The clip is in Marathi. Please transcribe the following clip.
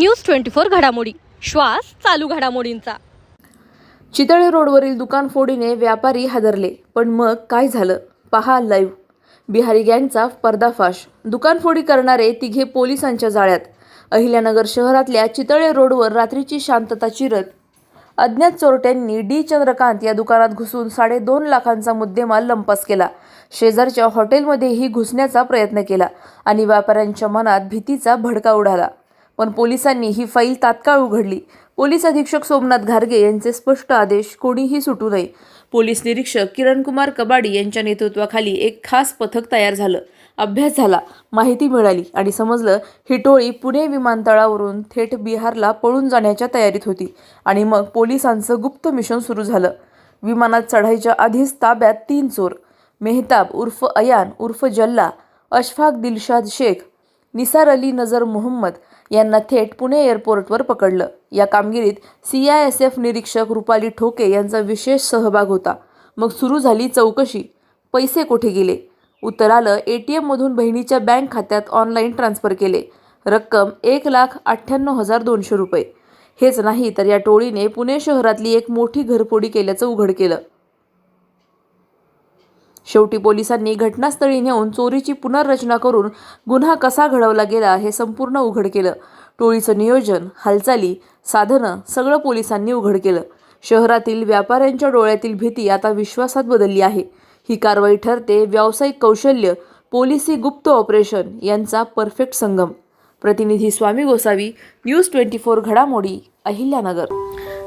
न्यूज ट्वेंटी फोर घडामोडी. श्वास चालू घडामोडींचा. चितळे रोडवरील दुकान फोडीने व्यापारी हादरले पण मग काय झालं? पहा लाईव्ह बिहारी गँगचा पर्दाफाश. दुकानफोडी करणारे तिघे पोलिसांच्या जाळ्यात. अहिल्यानगर शहरातल्या चितळे रोडवर रात्रीची शांतता चिरत अज्ञात चोरट्यांनी डी चंद्रकांत या दुकानात घुसून साडेदोन लाखांचा मुद्देमाल लंपास केला. शेजारच्या हॉटेलमध्येही घुसण्याचा प्रयत्न केला आणि व्यापाऱ्यांच्या मनात भीतीचा भडका उडाला. पण पोलिसांनी ही फाईल तात्काळ उघडली. पोलीस अधीक्षक सोमनाथ घारगे यांचे स्पष्ट आदेश कोणीही सुटू नये. पोलीस निरीक्षक किरणकुमार कबाडी यांच्या नेतृत्वाखाली एक खास पथक तयार झालं. अभ्यास झाला माहिती मिळाली आणि समजलं ही टोळी पुणे विमानतळावरून थेट बिहारला पळून जाण्याच्या तयारीत होती आणि मग पोलिसांचं गुप्त मिशन सुरू झालं. विमानात चढायच्या आधीच ताब्यात तीन चोर मेहताब उर्फ अयान उर्फ जल्ला अशफाक दिलशाद शेख निसार अली नजर मोहम्मद यांना थेट पुणे एअरपोर्टवर पकडलं. या कामगिरीत सी आय एस एफ निरीक्षक रुपाली ठोके यांचा विशेष सहभाग होता. मग सुरू झाली चौकशी. पैसे कुठे गेले? उत्तर आलं ए टी एममधून बहिणीच्या बँक खात्यात ऑनलाईन ट्रान्स्फर केले. रक्कम एक लाख अठ्ठ्याण्णव हजार दोनशे रुपये. हेच नाही तर या टोळीने पुणे शहरातली एक मोठी घरफोडी केल्याचं उघड केलं. शेवटी पोलिसांनी घटनास्थळी नेऊन चोरीची पुनर्रचना करून गुन्हा कसा घडवला गेला हे संपूर्ण उघड केलं. टोळीचं नियोजन हालचाली साधनं सगळं पोलिसांनी उघड केलं. शहरातील व्यापाऱ्यांच्या डोळ्यातील भीती आता विश्वासात बदलली आहे. ही कारवाई ठरते व्यावसायिक कौशल्य पोलिसी गुप्त ऑपरेशन यांचा परफेक्ट संगम. प्रतिनिधी Swami Gosavi news twenty four घडामोडी अहिल्यानगर.